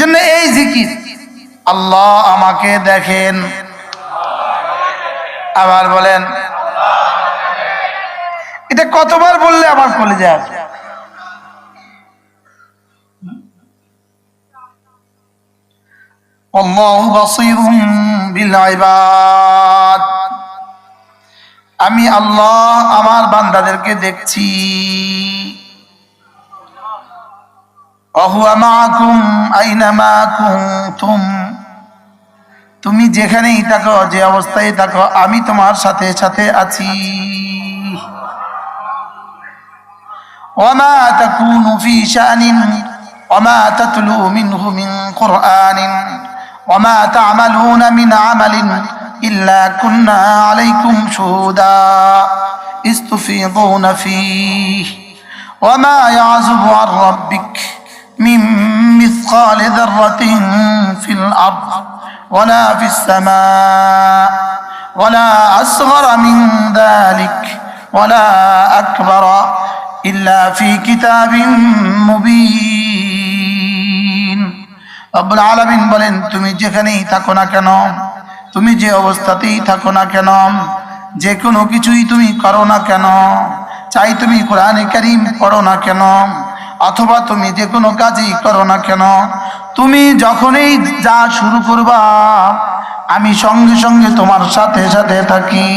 জন্য এই জিকির, আল্লাহ আমাকে দেখেন। আবার বলেন, এটা কতবার বললে আমার বিল ইবাদ। আমি আল্লাহ আমার বান্দাদেরকে দেখছি। অহুয়া মাকুম আইনামা কুনতুম তুমি যেখানেই থাকো যে অবস্থায় থাকো আমি তোমার সাথে সাথে আছি وما تكون في شأن وما تتلو منه من قرآن وما تعملون من عمل إلا كنا عليكم شهودا استفيضون فيه وما يعزب عن ربك من مثقال ذرة في الأرض ولا في السماء ولا أصغر من ذلك ولا أكبر إلا في كتاب مبين রব্বুল আলামিন বলেন তুমি যেখানেই থাকো না কেন তুমি যে অবস্থাতেই থাকো না কেন যে কোনো কিছুই তুমি করো না কেন চাই তুমি কোরআনে কারিম পড়ো না কেন অথবা তুমি যে কোনো কাজই করো না কেন, তুমি যখনই যা শুরু করবা, আমি সঙ্গে সঙ্গে তোমার সাথে সাথে থাকি।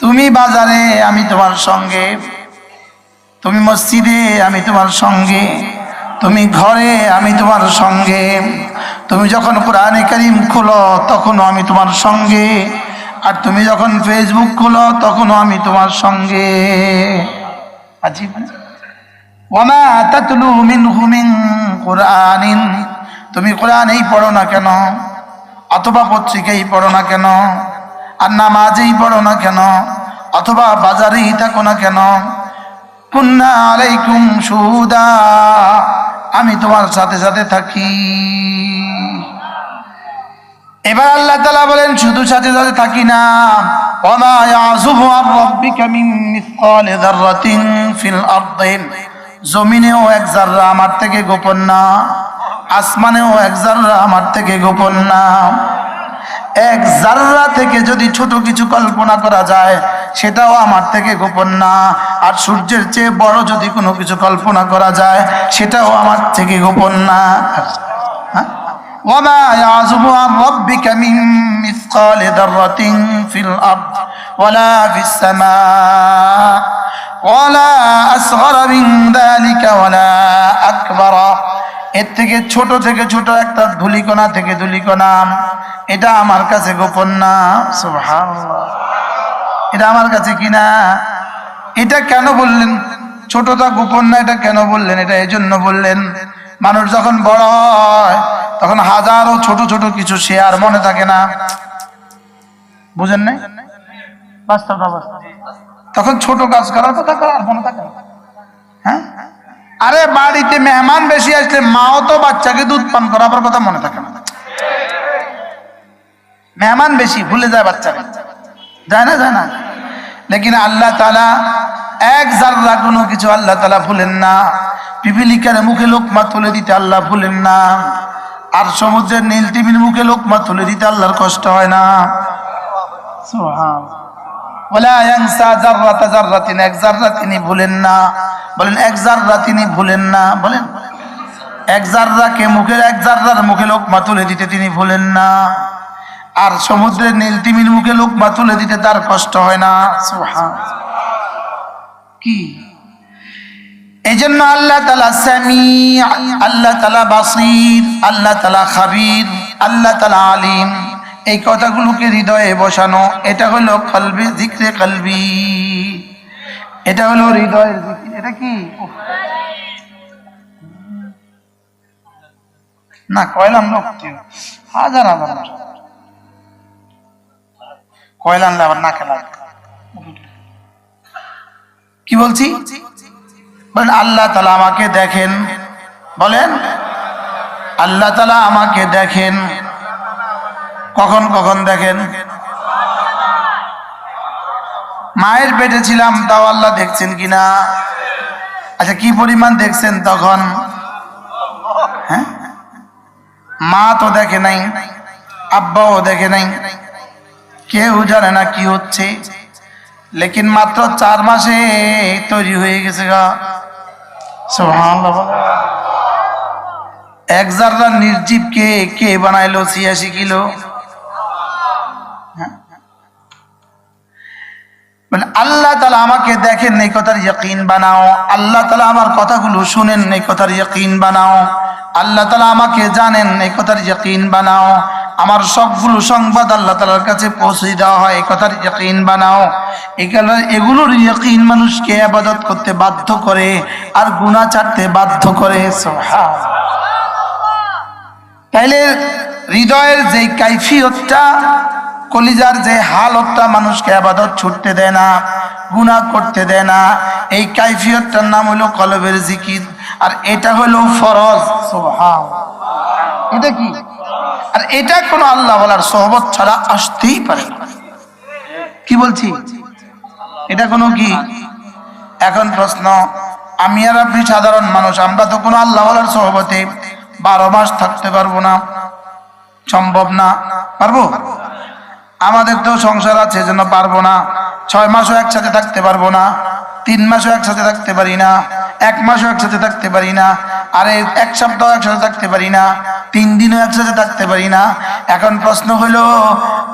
তুমি বাজারে আমি তোমার সঙ্গে, তুমি মসজিদে আমি তোমার সঙ্গে, তুমি ঘরে আমি তোমার সঙ্গে, তুমি যখন কোরআনে করিম খোলো তখনও আমি তোমার সঙ্গে, আর তুমি যখন ফেসবুক খোলো তখনও আমি তোমার সঙ্গে। তুমি কোরআনেই পড়ো না কেন? অথবা পত্রিকাই পড়ো না কেন? আর নামাজেই পড়ো না কেন? অথবা বাজারেই থাকো না কেন? আলাইকুম সুদা আমি তোমার সাথে সাথে থাকি। এবার আল্লাহ তালা বলেন, শুধু সাথে সাথে থাকি না। ওমা ইয়াযুবু আন রাব্বিকা মিন মিসকালি যাররাতিন ফিল আরদি জমিনেও এক জাররা আমার থেকে গোপন না, আসমানেও এক জাররা আমার থেকে গোপন না। এক জাররা থেকে যদি ছোট কিছু কল্পনা করা যায়, সেটাও আমার থেকে গোপন না। আর সূর্যের চেয়ে বড় যদি কোনো কিছু কল্পনা করা যায়, সেটাও আমার থেকে গোপন না। وما يعزب عن ربك من مثقال ذرة في الأرض ولا في السماء ولا أصغر من ذلك ولا أكبر এর থেকে ছোট থেকে ছোট একটা ধুলিকণা থেকে ধুলিকণা এটা আমার কাছে গোপন না সুবহানাল্লাহ এটা আমার কাছে কিনা এটা কেন বললেন ছোটটা গোপন না এটা কেন বললেন এটা এই জন্য বললেন মানুষ যখন বড় হয় তখন হাজারো ছোট ছোট কিছু শেয়ার মনে থাকে না। বুঝেন নাই? বাস্তব। তখন ছোট কাজ করার কথা করার মনে থাকে না। হ্যাঁ? আরে বাড়িতে মেহমান বেশি আসলে মাও তো বাচ্চাকে দুধ পান করাবার কথা মনে থাকে না। মেহমান বেশি ভুলে যায় বাচ্চাকে যায় না যায় না? লেকিন আল্লাহ তালা এক জাররা কোনো কিছু আল্লাহ তালা ভুলেন না। পিপিলিকার মুখে লোকমা তুলে দিতে আল্লাহ ভুলেন না। আর সমুদ্রের নীল টিভির মুখে লোকমা তুলে দিতে আল্লাহর কষ্ট হয় না। এক জাররা তিনি ভুলেন না। বলেন, এক জাররা তিনি না। বলেন, এক এক মুখে দিতে তিনি ভুলেন না। আর সমুদ্রের নীল তিমির মুখে লোকমা তুলে দিতে তার কষ্ট হয় না। কি? এই জন্য আল্লাহ তালা সামি আল্লাহ তালা বাসির, আল্লাহ তালা খাবির, আল্লাহ তালা আলিম। এই কথাগুলোকে হৃদয়ে বসানো, এটা হলো কলবি, জিক্রে কলবি। এটা হলো হৃদয়ের এটা কি? না, কয়লাম লোক হাজার হাজার। মানুষ। কয়লা আনলে আবার না খেলা কি বলছি? বলেন, আল্লাহ তালা আমাকে দেখেন। বলেন, আল্লাহ তালা আমাকে দেখেন। কখন কখন দেখেন? মায়ের পেটে ছিলাম, তাও আল্লাহ দেখছেন কিনা আচ্ছা কি পরিমাণ দেখছেন তখন? হ্যাঁ? মা তো দেখে নাই, আব্বাও দেখে নাই। কেউ জানে না কি হচ্ছে। লেকিন মাত্র চার মাসে তৈরি হয়ে গেছে গা। এক কে বানাইলো, ছিয়াশি কিলো? হ্যাঁ? আল্লাহ তালা আমাকে দেখেন এই কথার ইয়কিন বানাও। আল্লাহ তালা আমার কথাগুলো শুনেন এই কথার ইয়কিন বানাও। আল্লাহ তালা আমাকে জানেন এই কথার ইয়কিন বানাও। আমার সবগুলো সংবাদ আল্লাহ তালার কাছে পৌঁছে দেওয়া হয়। কথার ইয়কিন বানাও। এগুলো এগুলোর ইয়কিন মানুষকে আবাদত করতে বাধ্য করে আর গুণা ছাড়তে বাধ্য করে। তাইলে হৃদয়ের যে কাইফিয়তটা, কলিজার যে হালতটা মানুষকে আবাদত ছুটতে দেয় না, গুনাহ করতে দেয় না। এই কাইফিয়তটার নাম হলো কলবের জিকির। আর এটা হলো ফরজ। সোহা এটা কি? আর এটা কোনো আল্লাহ বলার সহবত ছাড়া আসতেই পারে কি বলছি? এটা কোনো কি? এখন প্রশ্ন, আমি আর আপনি সাধারণ মানুষ, আমরা তো কোনো আল্লাহ বলার সহবতে বারো মাস থাকতে পারব না। সম্ভব না। পারব? আমাদের তো সংসার আছে যেন পারব না। ছয় মাসও একসাথে থাকতে পারব না। তিন মাসও একসাথে থাকতে পারি না। এক মাসও একসাথে থাকতে পারি না। আরে, এক সপ্তাহ একসাথে থাকতে পারি না। তিন দিনও একসাথে থাকতে পারি না। এখন প্রশ্ন হলো,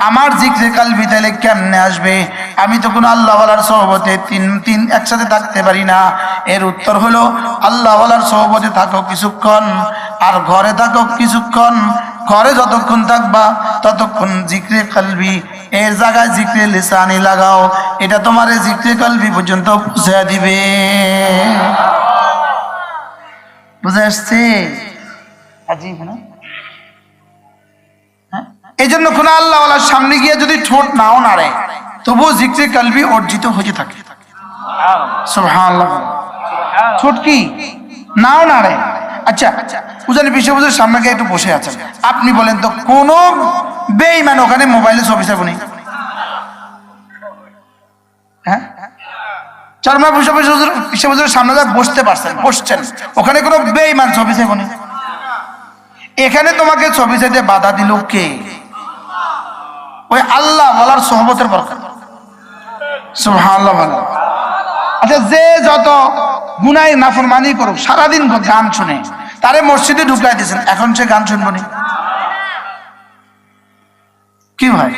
আমার জিক্রে কালবি তাইলে কেমনে আসবে? আমি তো কোনো আল্লাহওয়ালার সহবতে তিন তিন একসাথে থাকতে পারি না। এর উত্তর হলো, আল্লাহওয়ালার সহবতে থাকো কিছুক্ষণ, আর ঘরে থাকো কিছুক্ষণ ঘরে যতক্ষণ থাকবা ততক্ষণ জিক্রে কালবি। এর জায়গায় জিক্রে লিসানি লাগাও। এটা তোমার জিক্রে কালবি পর্যন্ত পৌঁছে দিবে। বুঝে আসছে? হ্যাঁ? এই জন্য কোন আল্লাহওয়ালার সামনে গিয়ে যদি ঠোঁট নাও নাড়ে তবুও জিক্রে কালবি অর্জিত হয়ে থাকে। ঠোঁট কি? নাও নাড়ে। আচ্ছা উজানি বিশ্ব সামনে গিয়ে একটু বসে আছেন। আপনি বলেন তো, কোন বেইমান ওখানে মোবাইলে ছবি হ্যাঁ? চরমা সামনে যা বসতে পারছেন, বসছেন। ওখানে কোনো বেইমান ছবি চাবনি এখানে তোমাকে ছবি চাইতে বাধা দিল কে? ওই আল্লাহ বলার সহবতের বলো আচ্ছা যে যত গুনাই নাফরমানি করুক, সারাদিন গান শুনে। তারে মসজিদে ঢুকাই দিয়েছেন, এখন সে গান শুনব নি। কি ভাই?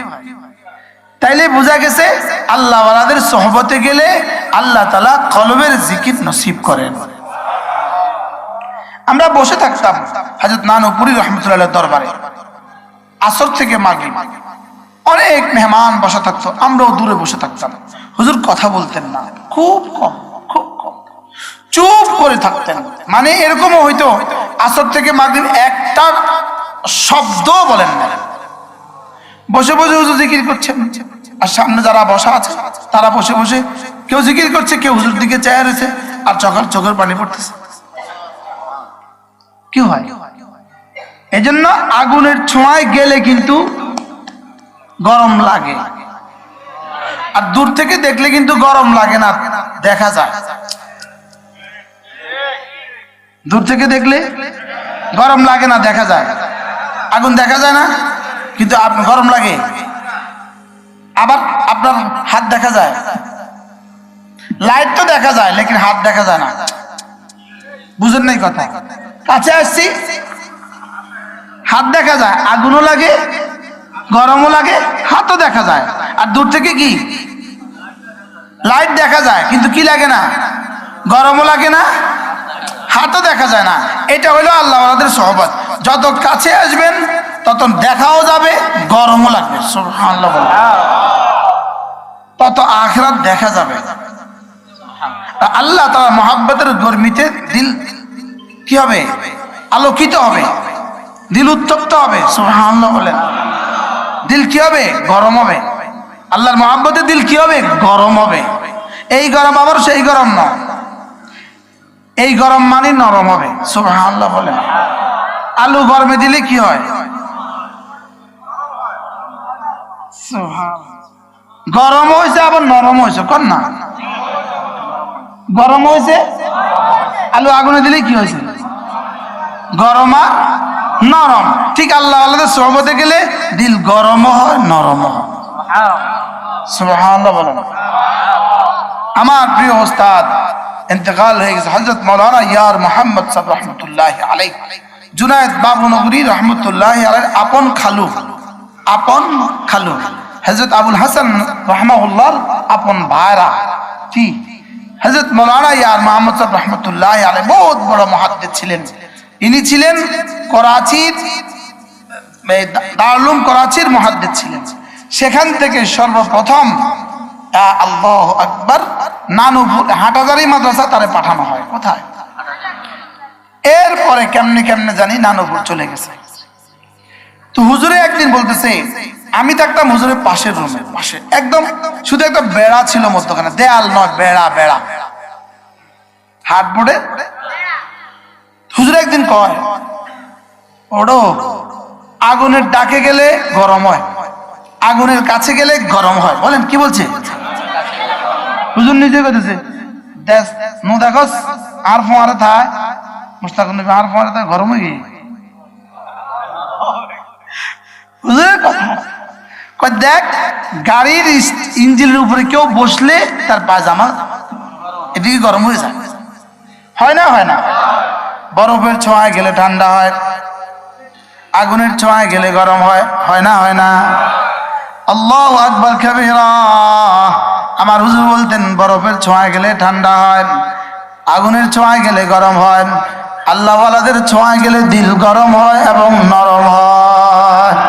তাইলে বোঝা গেছে আল্লাহ ওয়ালাদের সহবতে গেলে আল্লাহ তালা কলবের জিকির নসিব করেন। আমরা বসে থাকতাম হাজরত নানুপুরি রহমতুল্লাহ দরবারে, আসর থেকে মাগি অনেক মেহমান বসা থাকতো, আমরাও দূরে বসে থাকতাম। হুজুর কথা বলতেন না, খুব কম। চুপ করে থাকতেন। মানে এরকমও হইতো, আসর থেকে মাগরিব একটা শব্দ বলেন না। বসে বসে হুজুর জিকির করছেন। আর সামনে যারা বসা আছে, তারা বসে বসে কেউ জিকির করছে, কেউ হুজুর দিকে চেয়ে রয়েছে, আর চোখের চোখের পানি পড়তেছে। কি হয়? এজন্য আগুনের ছোঁয়ায় গেলে কিন্তু গরম লাগে। আর দূর থেকে দেখলে কিন্তু গরম লাগে না, দেখা যায়। দূর থেকে দেখলে গরম লাগে না, দেখা যায়। আগুন দেখা যায় না, কিন্তু গরম লাগে। আবার আপনার হাত দেখা যায়। লাইট তো দেখা যায়, লেকিন হাত দেখা যায় না। বুঝেন নাই কথা? কাছে আসছি। হাত দেখা যায়, আগুনও লাগে, গরমও লাগে, হাতও দেখা যায়। আর দূর থেকে কি? লাইট দেখা যায়, কিন্তু কি লাগে না? গরমও লাগে না হাতও দেখা যায় না। এটা হলো আল্লাহ আমাদের সহবত যত কাছে আসবেন তত দেখাও যাবে, গরমও লাগবে। তত আখরাত দেখা যাবে। আল্লাহ তার মহাব্বতের গর্মিতে দিল কি হবে? আলোকিত হবে। দিল উত্তপ্ত হবে। বলেন। দিল কি হবে? গরম হবে। আল্লাহর মহাব্বতে দিল কি হবে? গরম হবে। এই গরম আবার সেই গরম না এই গরম মানে নরম হবে, সুবহানাল্লাহ বলেন। আলু গরমে দিলে কি হয়। গরম হয়েছে, আবার নরম হয়েছে, কর না। গরম হয়েছে, আলু আগুনে দিলে কি হয়েছে? গরম আর নরম। ঠিক আল্লাহ আল্লাহ সহবতে গেলে দিল গরম হয়, নরম হয়। বলেন। আমার প্রিয় ওস্তাদ ইন্তেকাল হয়ে গেছে। হজরত মৌলানা ইয়ার মোহাম্মদ সাহেব রহমতুল্লাহ আলাই জুনায়দ বাবু নগরী রহমতুল্লাহ আপন খালু। আপন খালু। হজরত আবুল হাসান রহমাউল্লাহ আপন ভাইরা। কি? হজরত মৌলানা ইয়ার মোহাম্মদ সাহেব রহমতুল্লাহ আলাই বহুত বড় মহাদ্দেদ ছিলেন। ইনি ছিলেন করাচির এই দা- দারুলুম করাচির মহাদ্দেদ ছিলেন। সেখান থেকে সর্বপ্রথম আল্লাহ আকবর নানুপুর হাটাজারি মাদ্রাসা তারে পাঠানো হয়। কোথায়? এরপরে কেমনে কেমনে জানি নানুপুর চলে গেছে। তো হুজুরে একদিন বলতেছে, আমি থাকতাম হুজুরের পাশের রুমে পাশে। একদম শুধু একটা বেড়া ছিল মধ্যখানে, দেয়াল নয়, বেড়া বেড়া। হাট বোর্ডে হুজুর একদিন কয়, ওড়ো, আগুনের ডাকে গেলে গরম হয়, আগুনের কাছে গেলে গরম হয়। বলেন, কি বলছে? হুজুর নিজে কইতেছে দেখস, আর ফোয়ারে থায় মুস্তাক নবী, আর ফোয়ারে থায় গরম হয়ে দেখ, গাড়ির ইঞ্জিনের উপরে কেউ বসলে তার পায়জামা এদিকে গরম হয়ে যায়। হয় না হয় না। বরফের ছোঁয়ায় গেলে ঠান্ডা হয়, আগুনের ছোঁয়ায় গেলে গরম হয় হয় না হয় না। আল্লাহ আকবর, কাবীরা। আমার হুজুর বলতেন, বরফের ছোঁয়ায় গেলে ঠান্ডা হয়, আগুনের ছোঁয়ায় গেলে গরম হয়, আল্লাহওয়ালাদের ছোঁয়ায় গেলে দিল গরম হয় এবং নরম হয়।